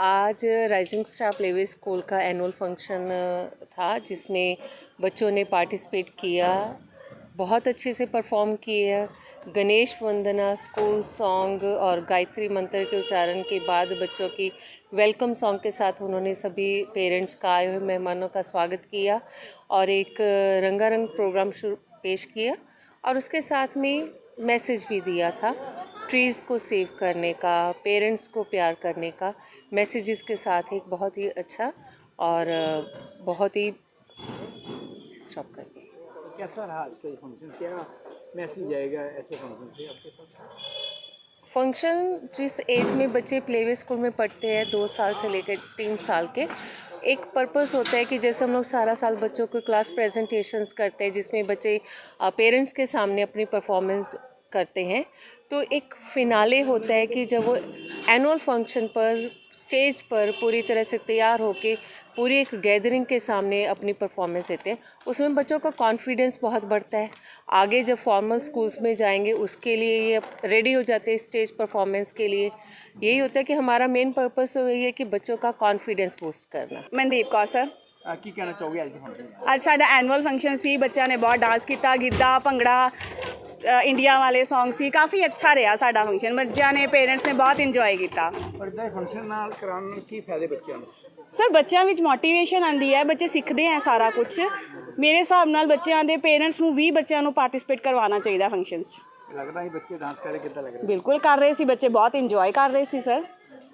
आज rising star playway school का annual function था, जिसमें बच्चों ने पार्टिसिपेट किया, बहुत अच्छे से परफॉर्म किया। गणेश वंदना स्कूल सॉन्ग और गायत्री मंत्र के उच्चारण के बाद बच्चों की वेलकम सॉन्ग के साथ उन्होंने सभी पेरेंट्स का आए हुए मेहमानों का स्वागत किया और एक रंगारंग प्रोग्राम शुरू, पेश किया। और उसके साथ में मैसेज भी दिया था। ट्रीज़ को सेव करने का पेरेंट्स को प्यार करने का मैसेजेस के साथ एक बहुत ही अच्छा और बहुत ही स्टॉप करके कैसा रहा आज का ये फ़ंक्शन क्या मैसेज आएगा ऐसे फ़ंक्शन से आपके साथ? फ़ंक्शन जिस एज में बच्चे प्लेवे स्कूल में पढ़ते हैं दो साल से लेकर तीन साल के एक पर्पस होता है कि जैसे हम लोग सारा साल बच्चों को क्लास प्रेजेंटेशंस करते हैं जिसमें बच्चे पेरेंट्स के सामने अपनी परफॉर्मेंस करते हैं तो एक फिनाले होता है कि जब वो एनुअल फ़ंक्शन पर स्टेज पर पूरी तरह से तैयार होके पूरी एक गैदरिंग के सामने अपनी परफॉर्मेंस देते हैं, उसमें बच्चों का कॉन्फिडेंस बहुत बढ़ता है। आगे जब फॉर्मल स्कूल्स में जाएँगे, उसके लिए ये रेडी हो जाते हैं स्टेज परफॉर्मेंस के लिए। यही होता है कि हमारा मेन पर्पस यही है कि बच्चों का कॉन्फिडेंस बूस्ट करना। मनदीप कौर सर। ਕੀ ਕਹਿਣਾ ਚਾਹੋਗੇ ਅੱਜ ਦੇ ਫੰਕਸ਼ਨ ਅੱਜ ਸਾਡਾ ਐਨੂਅਲ ਫੰਕਸ਼ਨ ਸੀ ਬੱਚਿਆਂ ਨੇ ਬਹੁਤ ਡਾਂਸ ਕੀਤਾ ਗਿੱਧਾ ਭੰਗੜਾ ਅ, ਇੰਡੀਆ ਵਾਲੇ Song ਸੀ ਕਾਫੀ ਅੱਛਾ ਰਿਹਾ ਸਾਡਾ ਫੰਕਸ਼ਨ ਬੱਚਿਆਂ ਨੇ ਪੇਰੈਂਟਸ ਨੇ ਬਹੁਤ ਇੰਜੋਏ ਕੀਤਾ। ਪਰ ਇਦਾਂ ਫੰਕਸ਼ਨ ਨਾਲ ਕਰਾਉਣ ਨਾਲ ਕੀ ਫਾਇਦੇ ਬੱਚਿਆਂ ਨੂੰ? ਸਰ ਬੱਚਿਆਂ ਵਿੱਚ ਮੋਟੀਵੇਸ਼ਨ ਆਂਦੀ ਹੈ ਬੱਚੇ ਸਿੱਖਦੇ ਆ ਸਾਰਾ ਕੁਝ ਮੇਰੇ ਹਿਸਾਬ ਨਾਲ ਬੱਚਿਆਂ ਦੇ ਪੇਰੈਂਟਸ ਨੂੰ ਵੀ ਬੱਚਿਆਂ ਨੂੰ ਪਾਰਟਿਸਿਪੇਟ ਕਰਵਾਉਣਾ ਚਾਹੀਦਾ ਫੰਕਸ਼ਨਸ 'ਚ। ਲੱਗਦਾ ਹੀ ਬੱਚੇ ਡਾਂਸ ਕਰੇ ਕਿੱਦਾਂ ਲੱਗ ਰਿਹਾ। ਬਿਲਕੁਲ ਕਰ ਰਹੇ ਸੀ ਬੱਚੇ ਬਹੁਤ ਇੰਜੋਏ ਕਰ ਰਹੇ ਸੀ ਸਰ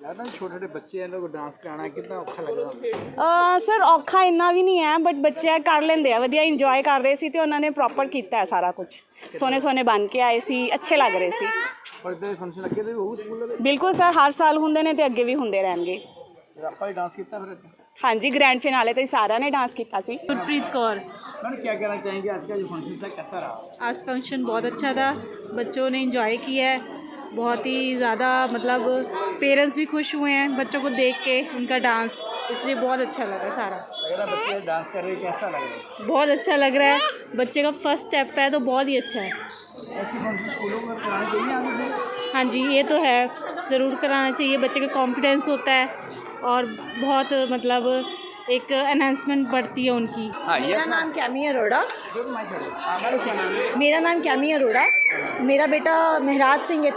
ਲੱਗਦਾ ਨਹੀਂ ਛੋਟੇ ਛੋਟੇ ਬੱਚੇ ਇਹਨਾਂ ਨੂੰ ਡਾਂਸ ਕਰਾਉਣਾ ਕਿੰਨਾ ਔਖਾ ਲੱਗਦਾ ਅ, ਸਰ ਔਖਾ ਇੰਨਾ ਵੀ ਨਹੀਂ ਹੈ ਬਟ ਬੱਚੇ ਕਰ ਲੈਂਦੇ ਆ ਵਧੀਆ ਇੰਜੋਏ ਕਰ ਰਹੇ ਸੀ ਤੇ ਉਹਨਾਂ ਨੇ ਪ੍ਰੋਪਰ ਕੀਤਾ ਹੈ ਸਾਰਾ ਕੁਝ ਸੋਨੇ ਸੋਨੇ ਬਣ ਕੇ ਆਏ ਸੀ ਅੱਛੇ ਲੱਗ ਰਹੇ ਸੀ ਪਰ ਇਦਾਂ ਦੇ ਫੰਕਸ਼ਨ ਅੱਗੇ ਤੇ ਵੀ ਹੋਊ ਸਕੂਲ ਦੇ ਬਿਲਕੁਲ ਸਰ ਹਰ ਸਾਲ ਹੁੰਦੇ ਨੇ ਤੇ ਅੱਗੇ ਵੀ ਹੁੰਦੇ ਰਹਿਣਗੇ ਵਿੱਚ ਆਪਾਂ ਹੀ ਡਾਂਸ ਕੀਤਾ ਫਿਰ ਇੱਦਾਂ ਹਾਂਜੀ ਗ੍ਰੈਂਡ ਫਿਨਾਲੇ ਤੇ ਸਾਰਿਆਂ ਨੇ ਡਾਂਸ ਕੀਤਾ ਸੀ गुरप्रीत कौर मैंने क्या कहना चाहेंगे आज का जो फंक्शन था कैसा रहा आज फंक्शन बहुत अच्छा था बच्चों ने इंजॉय किया है बहुत ही ज़्यादा मतलब पेरेंट्स भी खुश हुए हैं बच्चों को देख के उनका डांस इसलिए बहुत अच्छा लगा सारा। रहा बच्चे डांस कर रहे कैसा लग रहा है? बहुत अच्छा लग रहा है। बच्चे का फ़र्स्ट स्टेप है तो बहुत ही अच्छा है। है हाँ जी ये तो है। ज़रूर कराना चाहिए बच्चे का कॉन्फिडेंस होता है और बहुत मतलब एक अनाउंसमेंट बढ़ती है उनकी। हाँ, मेरा नाम कैमी अरोड़ा। मेरा नाम कैमी अरोड़ा। मेरा बेटा मेहराज सिंह ये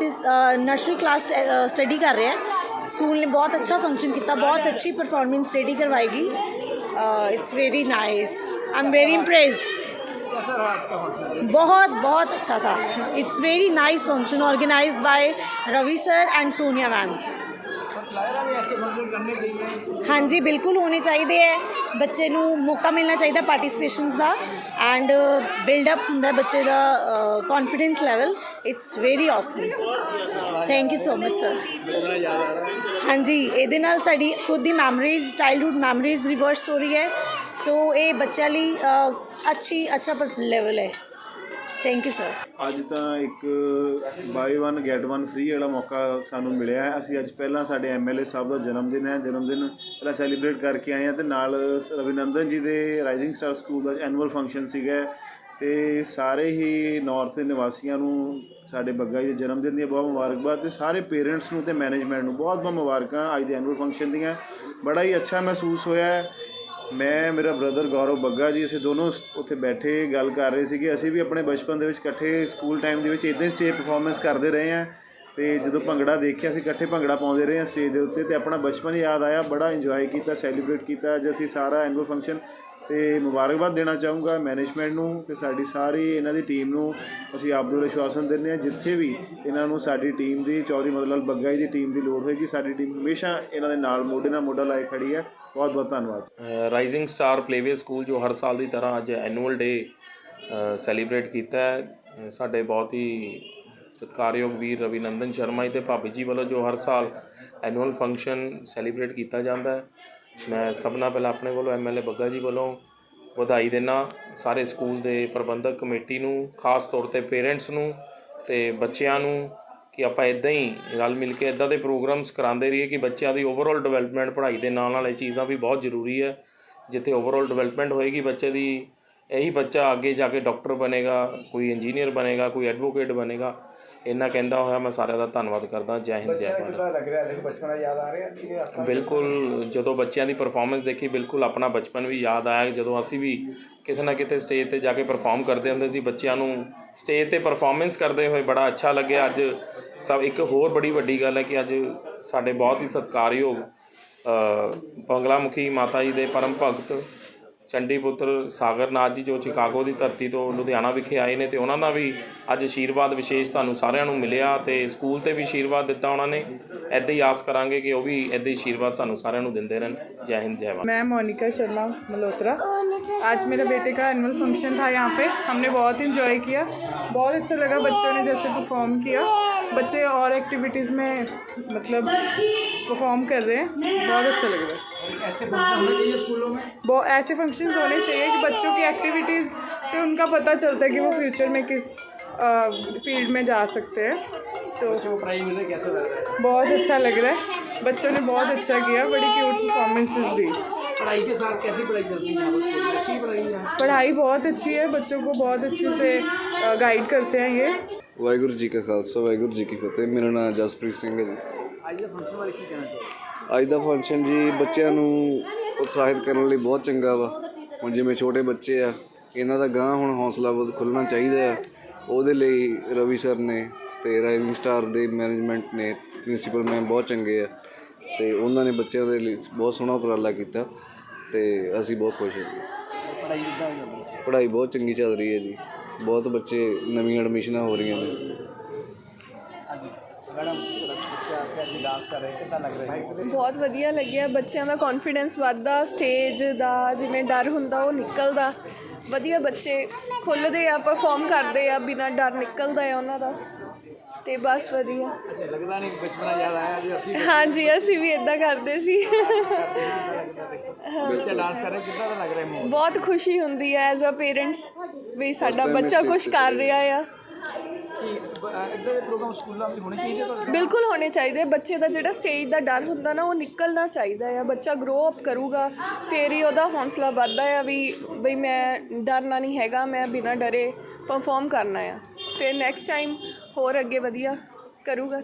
नर्सरी क्लास स्टडी कर रहे हैं। स्कूल ने बहुत अच्छा फ़ंक्शन किया बहुत अच्छी परफॉर्मेंस स्टडी करवाएगी। It's very nice I am very impressed बहुत बहुत अच्छा था। It's very nice function organize by Ravi sir and Sonia ma'am ਹਾਂਜੀ, ਬਿਲਕੁਲ ਹੋਣੇ ਚਾਹੀਦੇ ਹੈ ਬੱਚੇ ਨੂੰ ਮੌਕਾ ਮਿਲਣਾ ਚਾਹੀਦਾ ਪਾਰਟਿਸਪੇਸ਼ਨਸ ਦਾ ਐਂਡ ਬਿਲਡ ਅਪ ਹੁੰਦਾ ਬੱਚੇ ਦਾ confidence level it's very awesome thank you so much sir ਹਾਂਜੀ, ਇਹਦੇ ਨਾਲ ਸਾਡੀ ਖੁਦ ਦੀ ਮੈਮਰੀਜ਼ ਚਾਈਲਡਹੂਡ ਮੈਮਰੀਜ਼ ਰਿਵਰਸ ਹੋ ਰਹੀ ਹੈ। ਸੋ ਇਹ ਬੱਚਿਆਂ ਲਈ ਅੱਛੀ, ਅੱਛਾ ਲੈਵਲ ਹੈ। ਥੈਂਕ ਯੂ ਸਰ ਅੱਜ ਤਾਂ ਇੱਕ ਬਾਈ 1 ਗੈਟ 1 ਫ੍ਰੀ ਵਾਲਾ ਮੌਕਾ ਸਾਨੂੰ ਮਿਲਿਆ ਹੈ। ਅਸੀਂ ਅੱਜ ਪਹਿਲਾਂ ਸਾਡੇ ਐਮਐਲਏ ਸਾਹਿਬ ਦਾ ਜਨਮ ਦਿਨ ਹੈ। ਜਨਮ ਦਿਨ ਪਹਿਲਾਂ ਸੈਲੀਬ੍ਰੇਟ ਕਰਕੇ ਆਏ ਹਾਂ ਤੇ ਨਾਲ ਰਵਿਨੰਦਨ ਜੀ ਦੇ ਰਾਈਜ਼ਿੰਗ ਸਟਾਰ ਸਕੂਲ ਦਾ ਐਨੂਅਲ ਫੰਕਸ਼ਨ ਸੀਗਾ ਤੇ ਸਾਰੇ ਹੀ ਨਾਰਥ ਦੇ ਨਿਵਾਸੀਆਂ ਨੂੰ, ਸਾਡੇ ਬੱਗਾ ਜੀ ਦੇ ਜਨਮ ਦਿਨ ਦੀਆਂ ਬਹੁਤ ਮੁਬਾਰਕਬਾਦ ਤੇ ਸਾਰੇ ਪੇਰੈਂਟਸ ਨੂੰ ਤੇ ਮੈਨੇਜਮੈਂਟ ਨੂੰ ਬਹੁਤ ਬਹੁਤ ਮੁਬਾਰਕਾਂ ਅੱਜ ਦੇ ਐਨੂਅਲ ਫੰਕਸ਼ਨ ਦੀਆਂ। ਬੜਾ ਹੀ ਅੱਛਾ ਮਹਿਸੂਸ ਹੋਇਆ ਮੈਂ, ਮੇਰਾ ਬ੍ਰਦਰ ਗੌਰਵ ਬੱਗਾ ਜੀ, ਅਸੀਂ ਦੋਨੋਂ ਉੱਥੇ ਬੈਠੇ, ਗੱਲ ਕਰ ਰਹੇ ਸੀਗੇ। ਅਸੀਂ ਵੀ ਆਪਣੇ ਬਚਪਨ ਦੇ ਵਿੱਚ ਇਕੱਠੇ ਸਕੂਲ ਟਾਈਮ ਦੇ ਵਿੱਚ ਇਦਾਂ ਹੀ ਸਟੇਜ ਪਰਫਾਰਮੈਂਸ ਕਰਦੇ ਰਹੇ ਹਾਂ ਤੇ ਜਦੋਂ ਭੰਗੜਾ ਦੇਖਿਆ, ਅਸੀਂ ਇਕੱਠੇ ਭੰਗੜਾ ਪਾਉਂਦੇ ਰਹੇ ਹਾਂ ਸਟੇਜ ਦੇ ਉੱਤੇ ਤੇ ਆਪਣਾ ਬਚਪਨ ਯਾਦ ਆਇਆ, ਬੜਾ ਇੰਜੋਏ ਕੀਤਾ ਸੈਲੀਬ੍ਰੇਟ ਕੀਤਾ। ਅੱਜ ਅਸੀਂ ਸਾਰਾ ਐਨੂਅਲ ਫੰਕਸ਼ਨ ਤੇ ਮੁਬਾਰਕਬਾਦ ਦੇਣਾ ਚਾਹੂੰਗਾ ਮੈਨੇਜਮੈਂਟ ਨੂੰ ਤੇ ਸਾਡੀ ਸਾਰੀ ਇਹਨਾਂ ਦੀ ਟੀਮ ਨੂੰ। ਅਸੀਂ ਆਪ ਨੂੰ ਵਿਸ਼ਵਾਸਨ ਦਿੰਦੇ ਹਾਂ, ਜਿੱਥੇ ਵੀ ਇਹਨਾਂ ਨੂੰ ਸਾਡੀ ਟੀਮ ਦੀ ਚੌਧਰੀ ਮਦਨ ਲਾਲ ਬੱਗਾ ਜੀ ਦੀ ਟੀਮ ਦੀ ਲੋੜ ਹੋਏਗੀ, ਸਾਡੀ ਟੀਮ ਹਮੇਸ਼ਾ ਇਹਨਾਂ ਦੇ ਨਾਲ ਮੋਢੇ ਨਾਲ ਮੋਢਾ ਲਾਏ ਖੜੀ ਹੈ। ਬਹੁਤ ਬਹੁਤ ਧੰਨਵਾਦ। ਰਾਈਜ਼ਿੰਗ ਸਟਾਰ ਪਲੇਵੇ ਸਕੂਲ ਜੋ ਹਰ ਸਾਲ ਦੀ ਤਰ੍ਹਾਂ ਅੱਜ ਐਨੂਅਲ ਡੇ ਸੈਲੀਬ੍ਰੇਟ ਕੀਤਾ ਹੈ ਸਾਡੇ ਬਹੁਤ ਹੀ ਸਤਿਕਾਰਯੋਗ ਵੀਰ ਰਵਿਨੰਦਨ ਸ਼ਰਮਾ ਜੀ ਤੇ ਭਾਬੀ ਜੀ ਵੱਲੋਂ ਜੋ ਹਰ ਸਾਲ ਐਨੂਅਲ ਫੰਕਸ਼ਨ ਸੈਲੀਬ੍ਰੇਟ ਕੀਤਾ ਜਾਂਦਾ ਹੈ। ਮੈਂ ਸਭ ਨਾਲ ਪਹਿਲਾਂ ਆਪਣੇ ਵੱਲੋਂ ਏ ਬੱਗਾ ਜੀ ਵੱਲੋਂ ਵਧਾਈ ਦਿੰਦਾ ਸਾਰੇ ਸਕੂਲ ਦੇ ਪ੍ਰਬੰਧਕ ਕਮੇਟੀ ਨੂੰ, ਖਾਸ ਤੌਰ ਤੇ ਪੇਰੈਂਟਸ ਨੂੰ ਅਤੇ ਬੱਚਿਆਂ ਨੂੰ ਕਿ ਆਪਾਂ ਇੱਦਾਂ ਹੀ ਰਲ ਮਿਲ ਕੇ ਇੱਦਾਂ ਦੇ ਪ੍ਰੋਗਰਾਮਸ ਕਰਾਉਂਦੇ ਰਹੀਏ ਕਿ ਬੱਚਿਆਂ ਦੀ ਓਵਰਆਲ ਡਿਵੈਲਪਮੈਂਟ ਪੜ੍ਹਾਈ ਦੇ ਨਾਲ ਨਾਲ ਇਹ ਚੀਜ਼ਾਂ ਵੀ ਬਹੁਤ ਜ਼ਰੂਰੀ ਹੈ। ਜਿੱਥੇ ਓਵਰਆਲ ਡਿਵੈਲਪਮੈਂਟ ਹੋਏਗੀ, ਬੱਚੇ ਦੀ ਇਹੀ ਬੱਚਾ ਅੱਗੇ ਜਾ ਕੇ ਡਾਕਟਰ ਬਣੇਗਾ, ਕੋਈ ਇੰਜੀਨੀਅਰ ਬਣੇਗਾ, ਕੋਈ ਐਡਵੋਕੇਟ ਬਣੇਗਾ। ਇੰਨਾ ਕਹਿੰਦਾ ਹੋਇਆ ਮੈਂ ਸਾਰਿਆਂ ਦਾ ਧੰਨਵਾਦ ਕਰਦਾ। ਜੈ ਹਿੰਦ ਜੈ ਭਾਰਤ ਕਿੱਦਾਂ ਲੱਗ ਰਿਹਾ? ਦੇਖੋ ਬਚਪਨਾ ਯਾਦ ਆ ਰਿਹਾ ਕਿ ਆਪਾਂ ਬਿਲਕੁਲ ਜਦੋਂ ਬੱਚਿਆਂ ਦੀ ਪਰਫਾਰਮੈਂਸ ਦੇਖੀ ਬਿਲਕੁਲ ਆਪਣਾ ਬਚਪਨ ਵੀ ਯਾਦ ਆਇਆ। ਜਦੋਂ ਅਸੀਂ ਵੀ ਕਿਤੇ ਨਾ ਕਿਤੇ ਸਟੇਜ ਤੇ ਜਾ ਕੇ ਪਰਫਾਰਮ ਕਰਦੇ ਹੁੰਦੇ ਸੀ ਬੱਚਿਆਂ ਨੂੰ ਸਟੇਜ ਤੇ ਪਰਫਾਰਮੈਂਸ ਕਰਦੇ ਹੋਏ ਬੜਾ ਅੱਛਾ ਲੱਗਿਆ। ਅੱਜ ਸਭ ਇੱਕ ਹੋਰ ਬੜੀ ਵੱਡੀ ਗੱਲ ਹੈ ਕਿ ਅੱਜ ਸਾਡੇ ਬਹੁਤ ਹੀ ਸਤਿਕਾਰਯੋਗ ਬੰਗਲਾ ਮੁਖੀ ਮਾਤਾ ਜੀ ਦੇ ਪਰਮ ਭਗਤ ਚੰਡੀ ਪੁੱਤਰ ਸਾਗਰਨਾਥ ਜੀ ਜੋ ਚਿਕਾਗੋ ਦੀ ਧਰਤੀ ਤੋਂ ਲੁਧਿਆਣਾ ਵਿਖੇ ਆਏ ਨੇ ਤੇ ਉਹਨਾਂ ਦਾ ਵੀ ਅੱਜ ਆਸ਼ੀਰਵਾਦ ਵਿਸ਼ੇਸ਼ ਸਾਨੂੰ ਸਾਰਿਆਂ ਨੂੰ ਮਿਲਿਆ ਤੇ ਸਕੂਲ ਤੇ ਵੀ ਆਸ਼ੀਰਵਾਦ ਦਿੱਤਾ ਉਹਨਾਂ ਨੇ ਐਦਾਂ ਹੀ ਆਸ ਕਰਾਂਗੇ ਕਿ ਉਹ ਵੀ ਐਦਾਂ ਹੀ ਆਸ਼ੀਰਵਾਦ ਸਾਨੂੰ ਸਾਰਿਆਂ ਨੂੰ ਦਿੰਦੇ ਰਹਿਣ ਜੈ ਹਿੰਦ ਜੈ ਭਾਰਤ मैं मोनिका शर्मा मल्होत्रा आज मेरे बेटे का एनुअल फंक्शन था यहाँ पे हमने बहुत इन्जॉय किया बहुत अच्छा लगा बच्चों ने जैसे परफॉर्म किया बच्चे और एक्टिविटीज़ में मतलब परफॉर्म कर रहे हैं बहुत अच्छा लग रहा है ऐसे वो ऐसे फ़ंक्शन होने चाहिए कि बच्चों की एक्टिविटीज़ से उनका पता चलता है कि वो फ्यूचर में किस फ़ील्ड में जा सकते हैं। तो बहुत अच्छा लग रहा है। बच्चों ने बहुत अच्छा किया बड़ी क्यूट परफॉर्मेंसेस दी। पढ़ाई के साथ कैसी पढ़ाई चलती है अच्छी पढ़ाई है? पढ़ाई बहुत अच्छी है बच्चों को बहुत अच्छे से गाइड करते हैं ये। वाहगुरु जी का खालसा वाहगुरु जी की फतेह। मेरा नाम जसप्रीत सिंह है जी। फ़ंक्शन कहना चाहिए ਅੱਜ ਦਾ ਫੰਕਸ਼ਨ ਜੀ ਬੱਚਿਆਂ ਨੂੰ ਉਤਸ਼ਾਹਿਤ ਕਰਨ ਲਈ ਬਹੁਤ ਚੰਗਾ ਵਾ। ਹੁਣ ਜਿਵੇਂ ਛੋਟੇ ਬੱਚੇ ਆ, ਇਹਨਾਂ ਦਾ ਗਾਂ ਹੁਣ ਹੌਸਲਾ ਖੁੱਲਣਾ ਚਾਹੀਦਾ ਆ। ਉਹਦੇ ਲਈ ਰਵੀ ਸਰ ਨੇ ਤੇ ਰਾਈਜ਼ਿੰਗ ਸਟਾਰ ਦੇ ਮੈਨੇਜਮੈਂਟ ਨੇ ਪ੍ਰਿੰਸੀਪਲ ਮੈਮ ਬਹੁਤ ਚੰਗੇ ਆ। ਤੇ ਉਹਨਾਂ ਨੇ ਬੱਚਿਆਂ ਦੇ ਲਈ ਬਹੁਤ ਸੋਹਣਾ ਉਪਰਾਲਾ ਕੀਤਾ ਤੇ ਅਸੀਂ ਬਹੁਤ ਖੁਸ਼ ਹਾਂ ਪੜ੍ਹਾਈ ਕਿੱਦਾਂ ਹੋ ਰਹੀ ਹੈ ਪੜ੍ਹਾਈ ਬਹੁਤ ਚੰਗੀ ਚੱਲ ਰਹੀ ਹੈ ਜੀ। ਬਹੁਤ ਬੱਚੇ ਨਵੀਆਂ ਐਡਮਿਸ਼ਨਾਂ ਹੋ ਰਹੀਆਂ ਨੇ। ਬਹੁਤ ਵਧੀਆ ਲੱਗਿਆ ਬੱਚਿਆਂ ਦਾ ਕੌਨਫੀਡੈਂਸ ਵੱਧਦਾ ਸਟੇਜ ਦਾ ਜਿਵੇਂ ਡਰ ਹੁੰਦਾ ਉਹ ਨਿਕਲਦਾ। ਵਧੀਆ ਬੱਚੇ ਖੁੱਲਦੇ ਆ ਪਰਫਾਰਮ ਕਰਦੇ ਆ ਬਿਨਾਂ ਡਰ ਨਿਕਲਦਾ ਹੈ ਉਹਨਾਂ ਦਾ। ਤੇ ਬਸ ਵਧੀਆ। ਲੱਗਦਾ ਨਹੀਂ ਬਚਪਨਾ ਯਾਦ ਆਇਆ ਜੀ ਅਸੀਂ ਹਾਂਜੀ ਅਸੀਂ ਵੀ ਇਦਾਂ ਕਰਦੇ ਸੀ। ਬੱਚੇ ਡਾਂਸ ਕਰ ਰਹੇ ਕਿੱਦਾਂ ਲੱਗ ਰਿਹਾ ਬਹੁਤ ਖੁਸ਼ੀ ਹੁੰਦੀ ਹੈ ਐਜ਼ ਅ ਪੇਰੈਂਟਸ ਵੀ ਸਾਡਾ ਬੱਚਾ ਕੁਝ ਕਰ ਰਿਹਾ ਆ। ਬਿਲਕੁਲ ਹੋਣੇ ਚਾਹੀਦੇ ਬੱਚੇ ਦਾ ਜਿਹੜਾ ਸਟੇਜ ਦਾ ਡਰ ਹੁੰਦਾ ਨਾ, ਉਹ ਨਿਕਲਣਾ ਚਾਹੀਦਾ ਆ। ਬੱਚਾ ਗਰੋ ਅਪ ਕਰੂਗਾ, ਫੇਰ ਹੀ ਉਹਦਾ ਹੌਸਲਾ ਵੱਧਦਾ ਆ ਵੀ, ਬਈ ਮੈਂ ਡਰਨਾ ਨਹੀਂ ਹੈਗਾ, ਮੈਂ ਬਿਨਾਂ ਡਰੇ ਪਰਫਾਰਮ ਕਰਨਾ ਆ। ਫਿਰ ਨੈਕਸਟ ਟਾਈਮ ਹੋਰ ਅੱਗੇ ਵਧੀਆ ਕਰੂਗਾ।